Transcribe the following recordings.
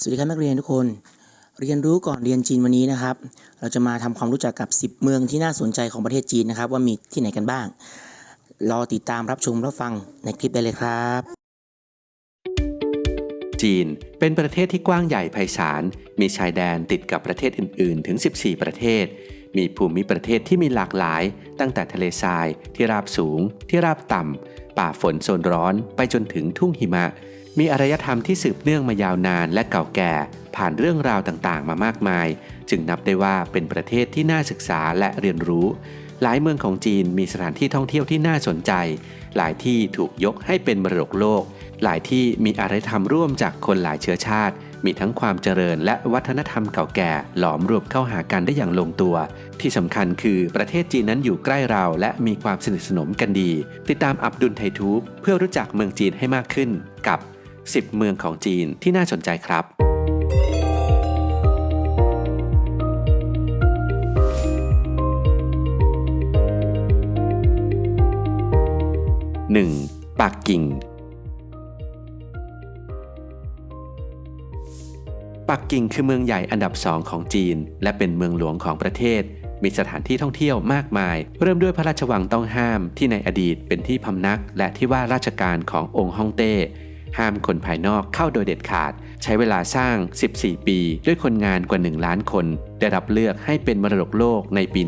สวัสดีครับนักเรียนทุกคน เรียนรู้ก่อนเรียนจีนวันนี้นะครับ เราจะมาทำความรู้จักกับ 10 เมืองที่น่าสนใจของประเทศจีนนะครับ ว่ามีที่ไหนกันบ้าง รอติดตามรับชมรับฟังในคลิปได้เลยครับ จีนเป็นประเทศที่กว้างใหญ่ไพศาล มีชายแดนติดกับประเทศอื่น ๆ ถึง 14 ประเทศ มีภูมิประเทศที่มีหลากหลาย ตั้งแต่ทะเลทรายที่ราบสูง ที่ราบต่ำป่าฝนโซนร้อน ไปจนถึงทุ่งหิมะ มีอารยธรรมที่สืบเนื่องมายาวนานและเก่าแก่ ผ่านเรื่องราวต่างๆ มามากมาย จึงนับได้ว่าเป็นประเทศที่น่าศึกษาและเรียนรู้ หลายเมืองของจีนมีสถานที่ท่องเที่ยวที่น่าสนใจ หลายที่ถูกยกให้เป็นมรดกโลก หลายที่มีอารยธรรมร่วมจากคนหลายเชื้อชาติ มีทั้งความเจริญและวัฒนธรรมเก่าแก่ หลอมรวมเข้าหากันได้อย่างลงตัว ที่สำคัญคือประเทศจีนนั้นอยู่ใกล้เราและมีความสนิทสนมกันดี ติดตามอับดุลไททูบเพื่อรู้จักเมืองจีนให้มากขึ้นกับ 10 เมืองของจีนที่น่าสนใจครับ 1. ปักกิ่ง ปักกิ่งคือเมืองใหญ่อันดับสองของจีน และเป็นเมืองหลวงของประเทศมีสถานที่ท่องเที่ยวมากมาย เริ่มด้วยพระราชวังต้องห้ามที่ในอดีตเป็นที่พำนัก และที่ว่าราชการขององค์ฮ่องเต้ ห้ามคนภายนอกเข้าโดยเด็ดขาด ใช้เวลาสร้าง 14 ปี ด้วยคนงานกว่า 1 ล้านคน ได้รับเลือกให้เป็นมรดกโลกในปี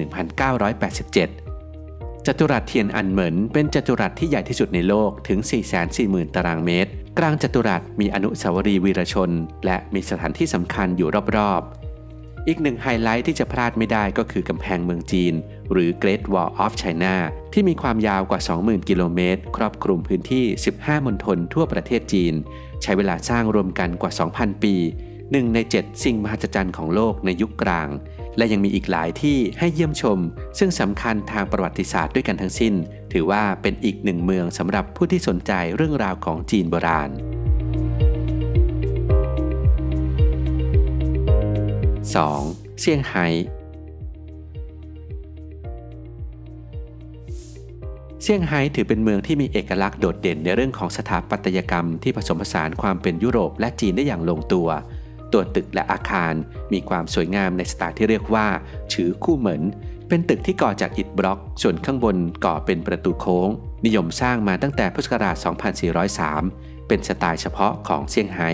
1987 จัตุรัสเทียนอันเหมินเป็นจัตุรัสที่ใหญ่ที่สุดในโลกถึง 440,000 ตารางเมตร กลางจัตุรัสมีอนุสาวรีย์วีรชน และมีสถานที่สำคัญอยู่รอบๆ อีกหนึ่งไฮไลท์ที่จะพลาดไม่ได้ก็คือกำแพงเมืองจีน หรือ Great Wall of China ที่มีความยาวกว่า 20,000 กิโลเมตร ครอบคลุมพื้นที่ 15 มณฑลทั่วประเทศจีน ใช้เวลาสร้างรวมกันกว่า 2,000 ปีหนึ่งใน 7 สิ่งมหัศจรรย์ของโลกในยุคกลาง และยังมีอีกหลายที่ให้เยี่ยมชม ซึ่งสำคัญทางประวัติศาสตร์ด้วยกันทั้งสิ้น ถือว่าเป็นอีกหนึ่งเมืองสำหรับผู้ที่สนใจเรื่องราวของจีนโบราณ 2. เซี่ยงไฮ้เซี่ยงไฮ้ถือเป็นเมืองที่มีเอกลักษณ์โดดเด่นในเรื่องของสถาปัตยกรรมที่ผสมผสานความเป็นยุโรปและจีนได้อย่างลงตัว ตัวตึกและอาคารมีความสวยงามในสไตล์ที่เรียกว่าชือคู่เหมือนเป็นตึกที่ก่อจากอิฐบล็อก ส่วนข้างบนก่อเป็นประตูโค้ง นิยมสร้างมาตั้งแต่พุทธศักราช 2403 เป็นสไตล์เฉพาะของเซี่ยงไฮ้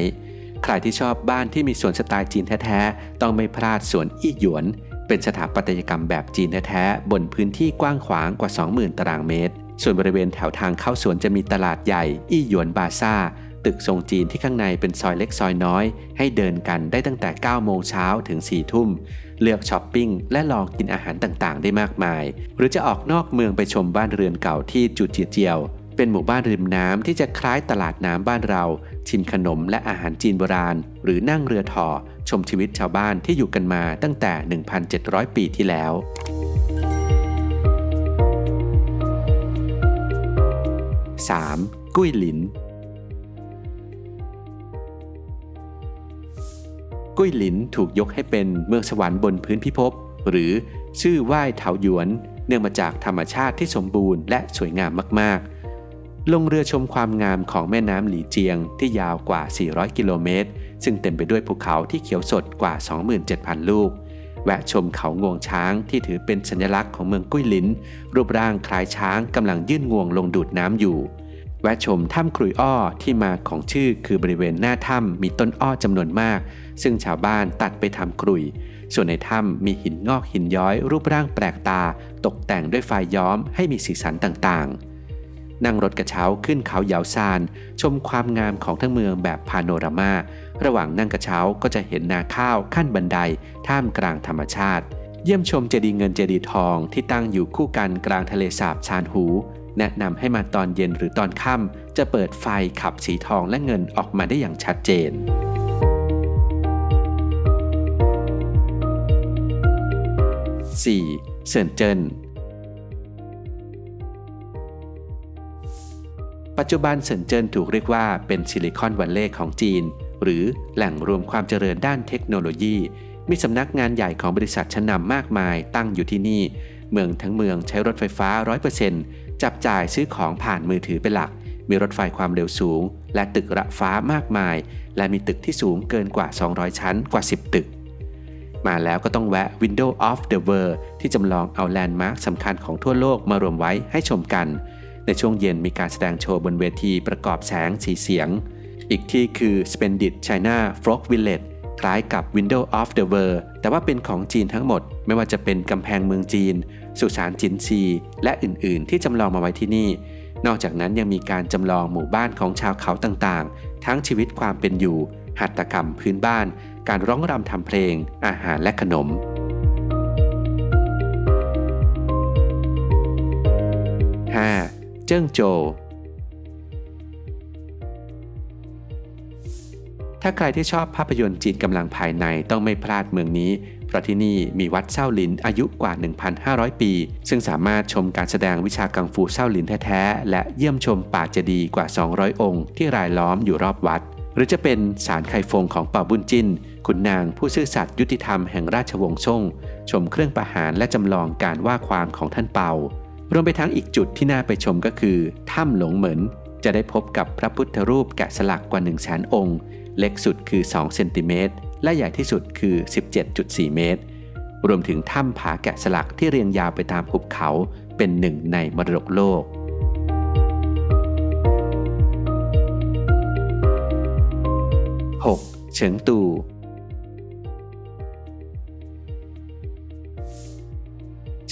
ใครที่ชอบบ้านที่มีสวนสไตล์จีนแท้ๆ ต้องไม่พลาดสวนอี้หยวน เป็นสถาปัตยกรรมแบบจีนแท้ๆ บนพื้นที่กว้างขวางกว่า 20,000 ตารางเมตร ส่วนบริเวณแถวทางเข้าสวนจะมีตลาดใหญ่ อี้หยวนบาซ่า ตึกทรงจีนที่ข้างในเป็นซอยเล็กซอยน้อย ให้เดินกันได้ตั้งแต่ 9 โมงเช้าถึง 4 ทุ่ม เลือกช้อปปิ้งและลองกินอาหารต่างๆ ได้มากมาย หรือจะออกนอกเมืองไปชมบ้านเรือนเก่าที่จูเจียเจียว เป็นหมู่บ้านริมน้ำที่จะคล้ายตลาดน้ำบ้านเรา ชิมขนมและอาหารจีนโบราณ หรือนั่งเรือถ่อชมชีวิตชาวบ้านที่อยู่กันมาตั้งแต่ 1,700 ปีที่แล้ว 3. กุ้ยหลิน กุ้ยหลินถูกยกให้เป็นเมืองสวรรค์บนพื้นพิภพหรือชื่อไหว้เถาหยวน เนื่องมาจากธรรมชาติที่สมบูรณ์และสวยงามมากๆ ลงเรือชมความงามของแม่น้ำหลีเจียงที่ยาวกว่า 400 กิโลเมตร ซึ่งเต็มไปด้วยภูเขาที่เขียวสดกว่า 27,000 ลูก แวะชมเขางวงช้างที่ถือเป็นสัญลักษณ์ของเมืองกุ้ยหลิน รูปร่างคล้ายช้างกำลังยื่นงวงลงดูดน้ำอยู่ แวะชมถ้ำครุยอ้อที่มาของชื่อคือบริเวณหน้าถ้ำมีต้นอ้อจำนวนมาก ซึ่งชาวบ้านตัดไปทำครุย ส่วนในถ้ำมีหินงอกหินย้อย รูปร่างแปลกตา ตกแต่งด้วยไฟย้อมให้มีสีสันต่างๆ นั่งรถกระเช้าขึ้นเขาเหยาซาน ชมความงามของทั้งเมืองแบบพาโนรามา ระหว่างนั่งกระเช้าก็จะเห็นนาข้าวขั้นบันได ท่ามกลางธรรมชาติ เยี่ยมชมเจดีย์เงินเจดีย์ทองที่ตั้งอยู่คู่กันกลางทะเลสาบชานหู แนะนำให้มาตอนเย็นหรือตอนค่ำจะเปิดไฟขับสีทองและเงินออกมาได้อย่างชัดเจน 4. เซินเจิ้น ปัจจุบันเซินเจิ้นถูกเรียกว่าเป็นซิลิคอนวัลเลย์ของจีน หรือแหล่งรวมความเจริญด้านเทคโนโลยี มีสำนักงานใหญ่ของบริษัทชั้นนำมากมายตั้งอยู่ที่นี่ เมืองทั้งเมืองใช้รถไฟฟ้า 100%จับจ่ายซื้อของผ่านมือถือเป็นหลัก มีรถไฟความเร็วสูง และตึกระฟ้ามากมาย และมีตึกที่สูงเกินกว่า 200 ชั้นกว่า 10 ตึก มาแล้วก็ต้องแวะ Window of the World ที่จำลองเอาแลนด์มาร์คสำคัญของทั่วโลกมารวมไว้ให้ชมกัน ในช่วงเย็นมีการแสดงโชว์บนเวทีประกอบแสงสีเสียง อีกที่คือ Splendid China Frog Village คล้ายกับ Window of the World แต่ว่าเป็นของจีนทั้งหมด ไม่ว่าจะเป็นกำแพงเมืองจีน สุสานจินซี และอื่นๆ ที่จำลองมาไว้ที่นี่ นอกจากนั้นยังมีการจำลองหมู่บ้านของชาวเขาต่างๆ ทั้งชีวิตความเป็นอยู่ หัตถกรรมพื้นบ้าน การร้องรำทำเพลง อาหารและขนม เจิ้งโจวถ้าใครที่ชอบภาพยนตร์จีนกำลังภายในต้องไม่พลาดเมืองนี้ เพราะที่นี่มีวัดเซาหลินอายุกว่า 1,500 ปี ซึ่งสามารถชมการแสดงวิชากังฟูเซาหลินแท้ๆ และเยี่ยมชมป่าเจดีย์กว่า 200 องค์ ที่รายล้อมอยู่รอบวัด หรือจะเป็นศาลไคฟงของเป่าบุญจินขุนนางผู้ซื่อสัตย์ยุติธรรมแห่งราชวงศ์ซ่ง ชมเครื่องประหารและจำลองการว่าความของท่านเปา รวมไปทั้งอีกจุดที่น่าไปชมก็คือถ้ำหลงเหมินจะได้พบกับพระพุทธรูปแกะสลักกว่า1 0 0 0 0แสนองค์ เล็กสุดคือ 2 เซนติเมตร และใหญ่ที่สุดคือ 17.4 เมตร รวมถึงถ้ำผาแกะสลักที่เรียงยาวไปตามหุบเขาเป็นหนึ่งในมรดกโลก 6. เฉิงตู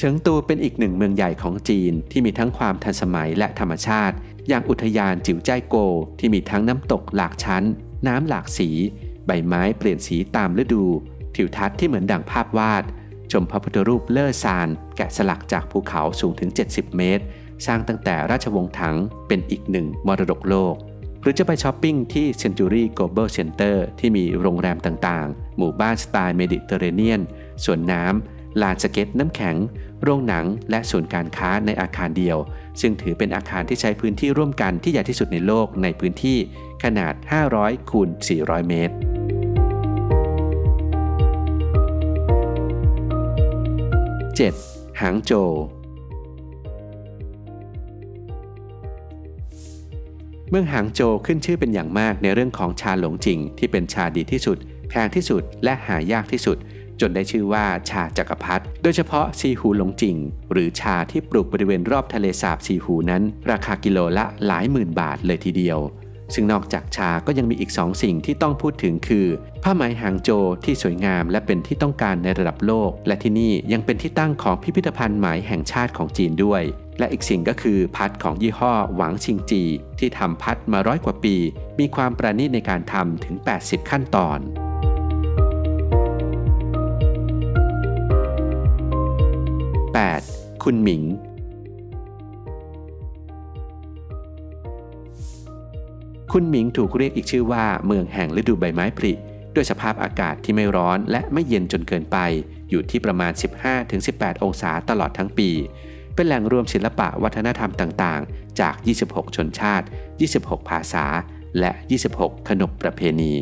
ฉิงตูเป็นอีกหนึ่งเมืองใหญ่ของจีนที่มีทั้งความทันสมัยและธรรมชาติ อย่างอุทยานจิ๋วจ้ายโก ที่มีทั้งน้ำตกหลากชั้น น้ำหลากสี ใบไม้เปลี่ยนสีตามฤดู ทิวทัศน์ที่เหมือนดั่งภาพวาด ชมพระพุทธรูปเล่อซาน แกะสลักจากภูเขาสูงถึง 70 เมตร สร้างตั้งแต่ราชวงศ์ถังเป็นอีกหนึ่งมรดกโลก หรือจะไปช้อปปิ้งที่ Century Global Center ที่มีโรงแรมต่างๆ หมู่บ้านสไตล์เมดิเตอร์เรเนียนสวนน้ำ ลานสเก็ตน้ำแข็ง โรงหนัง และศูนย์การค้าในอาคารเดียว ซึ่งถือเป็นอาคารที่ใช้พื้นที่ร่วมกันที่ใหญ่ที่สุดในโลกในพื้นที่ขนาด 500 คูณ 400 เมตร 7. หางโจวเมืองหางโจวขึ้นชื่อเป็นอย่างมากในเรื่องของชาหลงจิง ที่เป็นชาดีที่สุด แพงที่สุดและหายากที่สุด จนได้ชื่อว่าชาจักรพรรดิโดยเฉพาะซีหูหลงจิง หรือชาที่ปลูกบริเวณรอบทะเลสาบซีหูนั้น ราคากิโลละหลายหมื่นบาทเลยทีเดียว ซึ่งนอกจากชาก็ยังมีอีกสองสิ่งที่ต้องพูดถึงคือ ผ้าไหมหางโจวที่สวยงามและเป็นที่ต้องการในระดับโลก และที่นี่ยังเป็นที่ตั้งของพิพิธภัณฑ์ไหมแห่งชาติของจีนด้วยและอีกสิ่งก็คือพัดของยี่ห้อหวังชิงจี ที่ทำพัดมาร้อยกว่าปี มีความประณีตในการทำถึง 80 ขั้นตอน คุณหมิง คุณหมิงถูกเรียกอีกชื่อว่าเมืองแห่งฤดูใบไม้ผลิด้วยสภาพอากาศที่ไม่ร้อนและไม่เย็นจนเกินไป อยู่ที่ประมาณ 15-18 องศาตลอดทั้งปี เป็นแหล่งรวมศิลปะวัฒนธรรมต่างๆ จาก 26 ชนชาติ 26 ภาษา และ 26 ขนบประเพณี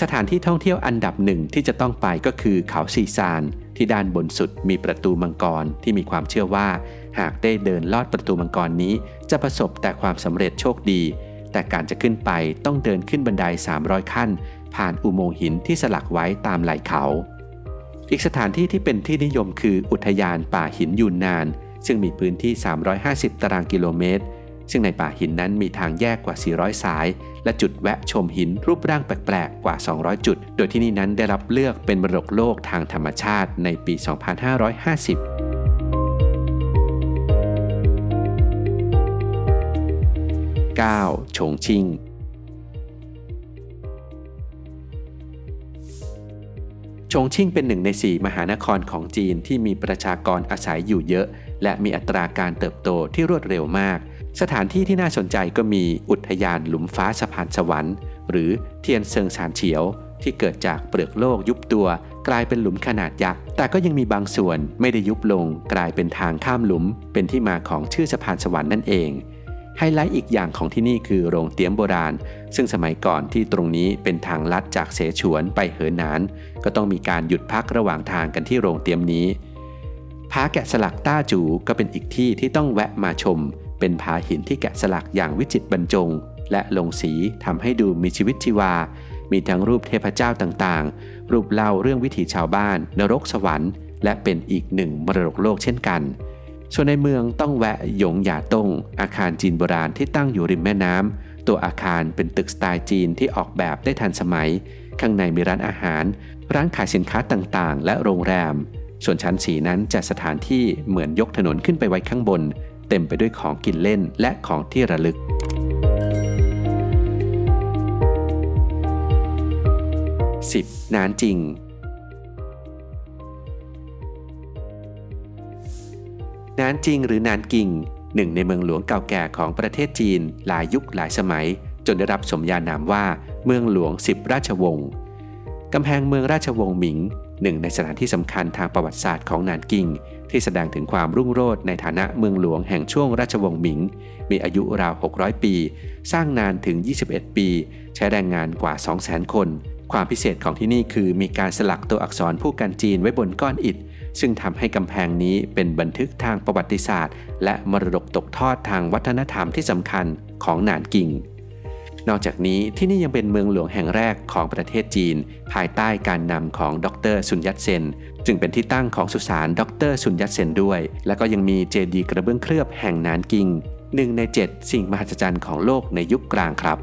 สถานที่ท่องเที่ยวอันดับหนึ่งที่จะต้องไปก็คือเขาซีซาน ที่ด้านบนสุดมีประตูมังกรที่มีความเชื่อว่า หากได้เดินลอดประตูมังกรนี้ จะประสบแต่ความสำเร็จโชคดี แต่การจะขึ้นไปต้องเดินขึ้นบันได 300 ขั้น ผ่านอุโมงค์หินที่สลักไว้ตามไหล่เขา อีกสถานที่ที่เป็นที่นิยมคืออุทยานป่าหินยูนนาน ซึ่งมีพื้นที่ 350 ตารางกิโลเมตร ซึ่งในป่าหินนั้นมีทางแยกกว่า 400 สาย และจุดแวะชมหินรูปร่างแปลกๆ กว่า 200 จุด โดยที่นี่นั้นได้รับเลือกเป็นมรดกโลกทางธรรมชาติในปี 2550 9. ฉงชิง ชงชิ่งเป็นหนึ่งในสี่มหานครของจีนที่มีประชากรอาศัยอยู่เยอะ และมีอัตราการเติบโตที่รวดเร็วมาก สถานที่ที่น่าสนใจก็มีอุทยานหลุมฟ้าสะพานสวรรค์ หรือเทียนเซิงซานเฉียว ที่เกิดจากเปลือกโลกยุบตัวกลายเป็นหลุมขนาดยักษ์ แต่ก็ยังมีบางส่วนไม่ได้ยุบลง กลายเป็นทางข้ามหลุม เป็นที่มาของชื่อสะพานสวรรค์นั่นเอง ไฮไลท์อีกอย่างของที่นี่คือโรงเตี้ยมโบราณ ซึ่งสมัยก่อนที่ตรงนี้เป็นทางลัดจากเสฉวนไปเหอหนาน ก็ต้องมีการหยุดพักระหว่างทางกันที่โรงเตี้ยมนี้ผาแกะสลักต้าจูก็เป็นอีกที่ที่ต้องแวะมาชม เป็นผาหินที่แกะสลักอย่างวิจิตรบรรจง และลงสีทำให้ดูมีชีวิตชีวา มีทั้งรูปเทพเจ้าต่างๆ รูปเล่าเรื่องวิถีชาวบ้าน นรกสวรรค์ และเป็นอีกหนึ่งมรดกโลกเช่นกัน ส่วนในเมืองต้องแวะหยงหยาตงอาคารจีนโบราณที่ตั้งอยู่ริมแม่น้ำตัวอาคารเป็นตึกสไตล์จีนที่ออกแบบได้ทันสมัย ข้างในมีร้านอาหาร ร้านขายสินค้าต่างๆ และโรงแรมส่วนชั้นสีนั้นจัดสถานที่เหมือนยกถนนขึ้นไปไว้ข้างบน เต็มไปด้วยของกินเล่นและของที่ระลึก 10. นานจริง นานจริงหรือนานกิง หนึ่งในเมืองหลวงเก่าแก่ของประเทศจีนหลายยุคหลายสมัย จนได้รับสมญานามว่า เมืองหลวงสิบราชวงศ์กำแพงเมืองราชวงศ์หมิง หนึ่งในสถานที่สำคัญทางประวัติศาสตร์ของนานกิง ที่แสดงถึงความรุ่งโรจน์ในฐานะเมืองหลวงแห่งช่วงราชวงศ์หมิง มีอายุราว 600 ปี สร้างนานถึง 21 ปี ใช้แรงงานกว่า 200,000 คน ความพิเศษของที่นี่คือมีการสลักตัวอักษรผู้กันจีนไว้บนก้อนอิฐ ซึ่งทำให้กำแพงนี้เป็นบันทึกทางประวัติศาสตร์ และมรดกตกทอดทางวัฒนธรรมที่สำคัญของหนานกิง นอกจากนี้ที่นี่ยังเป็นเมืองหลวงแห่งแรกของประเทศจีน ภายใต้การนำของดรซุนยัตเซน จึงเป็นที่ตั้งของสุสานดรซุนยัตเซนด้วย และก็ยังมีเจดีย์กระเบื้องเคลือบแห่งนานกิงหนึ่งใน 7 สิ่งมหัศจรรย์ของโลกในยุคกลางครับ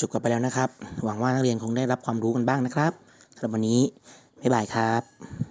จบกันไปแล้วนะครับ หวังว่านักเรียนคงได้รับความรู้กันบ้างนะครับสำหรับวันนี้บ๊ายบายครับ